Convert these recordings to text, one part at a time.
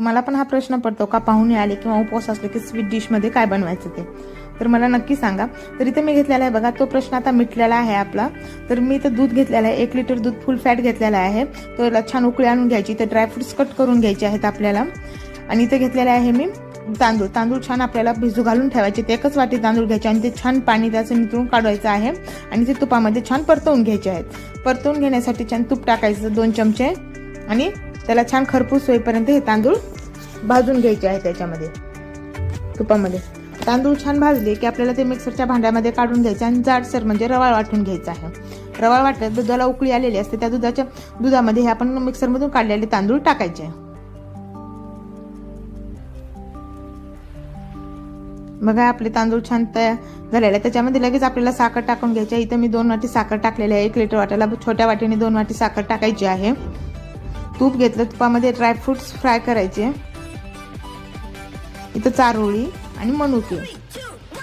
तुम्हाला पण हा प्रश्न पडतो का पाहुणे आले किंवा उपवास असले की स्वीट डिशमध्ये काय बनवायचं ते? तर मला नक्की सांगा. तर इथे मी घेतलेला आहे बघा तो प्रश्न आता मिटलेला आहे आपला. तर मी इथं दूध घेतलेलं आहे एक लिटर दूध फुल फॅट घेतलेला आहे. तो याला छान उकळी आणून घ्यायची तर ड्रायफ्रुट्स कट करून घ्यायचे आहेत आपल्याला. आणि इथे घेतलेले आहे मी तांदूळ. तांदूळ छान आपल्याला भिजू घालून ठेवायचे ते एकच वाटी तांदूळ घ्यायचे आणि ते छान पाणी त्याचं नितळून काढवायचं आहे. आणि ते तुपामध्ये छान परतवून घ्यायचे आहेत. परतवून घेण्यासाठी छान तूप टाकायचं दोन चमचे. आणि त्याला छान खरपूस होईपर्यंत हे तांदूळ भाजून घ्यायचे आहे त्याच्यामध्ये. तुपामध्ये. तांदूळ छान भाजले की आपल्याला ते मिक्सरच्या भांड्यामध्ये काढून घ्यायचे आणि जाडसर म्हणजे रवाळ वाटून घ्यायचा आहे. रवाळ वाटल्यास दुधाला उकळी आलेली असते त्या दुधाच्या दुधामध्ये हे आपण मिक्सरमधून काढलेले तांदूळ टाकायचे. बघा आपले तांदूळ छान तयार झालेले आहे त्याच्यामध्ये लगेच आपल्याला साखर टाकून घ्यायची आहे. इथं मी दोन वाटी साखर टाकलेली आहे. एक लिटर वाट्याला छोट्या वाटीने दोन वाटी साखर टाकायची आहे. तूप घेतलं तुपामध्ये ड्रायफ्रुट्स फ्राय करायचे. इथं चारोळी आणि मनुके.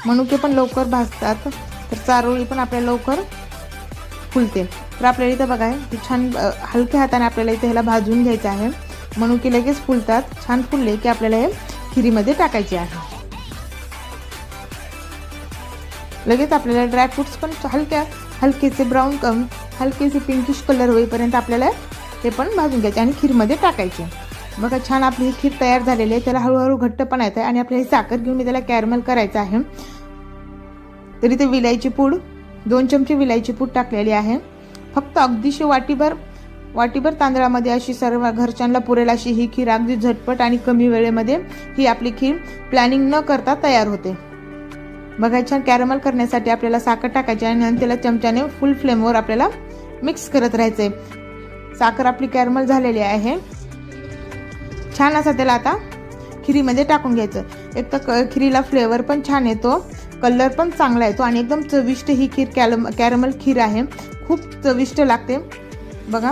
मनुके पण लवकर भाजतात तर चारोळी पण आपल्याला लवकर फुलते. तर आपल्याला इथं बघा ते छान हलक्या हाताने आपल्याला इथं ह्याला भाजून घ्यायचं आहे. मनुके लगेच फुलतात छान फुलले की आपल्याला हे खिरीमध्ये टाकायचे आहे. लगेच आपल्याला ड्रायफ्रुट्स पण हलक्या हलकेसे ब्राऊन कम हलकेसे पिंकिश कलर होईपर्यंत आपल्याला ते पण भाजून घ्यायचे आणि खीरमध्ये टाकायचे. बघा छान आपली ही खीर तयार झालेली आहे. त्याला हळूहळू घट्टपणा येत आहे आणि आपल्याला साखर घेऊन मी त्याला कॅरमल करायचं आहे. तरी ते विलायची पूड दोन चमचे विलायची पूड टाकलेली आहे. फक्त अगदीशी वाटीभर वाटीभर तांदळामध्ये अशी सर्व घरच्यांना पुरेल अशी ही खीर अगदी झटपट आणि कमी वेळेमध्ये ही आपली खीर प्लॅनिंग न करता तयार होते. बघा छान कॅरमल करण्यासाठी आपल्याला साखर टाकायची आणि नंतर त्याला चमच्याने फुल फ्लेमवर आपल्याला मिक्स करत राहायचं आहे साखर आपली कॅरमल झालेली आहे. छान असा त्याला आता खिरीमध्ये टाकून घ्यायचं. एक तर क- खिरीला फ्लेवर पण छान येतो. कलर पण चांगला येतो आणि एकदम चविष्ट ही खीर कॅलम कॅरमल खीर आहे. खूप चविष्ट लागते. बघा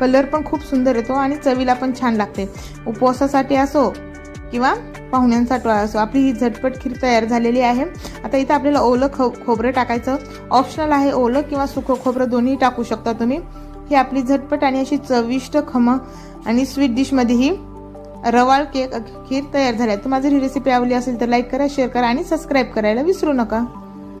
कलर पण खूप सुंदर येतो आणि चवीला पण छान लागते. उपवासासाठी असो किंवा पाहुण्यांसाठी असो आपली ही झटपट खीर तयार झालेली आहे. आता इथं आपल्याला ओलं खो खोबरं टाकायचं. ऑप्शनल आहे ओलं किंवा सुखं खोबरं दोन्ही टाकू शकता तुम्ही. ही आपली झटपट आणि अशी चविष्ट खमं आणि स्वीट डिशमध्येही रवाळ केक खीर तयार झाली आहे. तर माझी ही रेसिपी आवडली असेल तर लाईक करा शेअर करा आणि सबस्क्राईब करायला विसरू नका.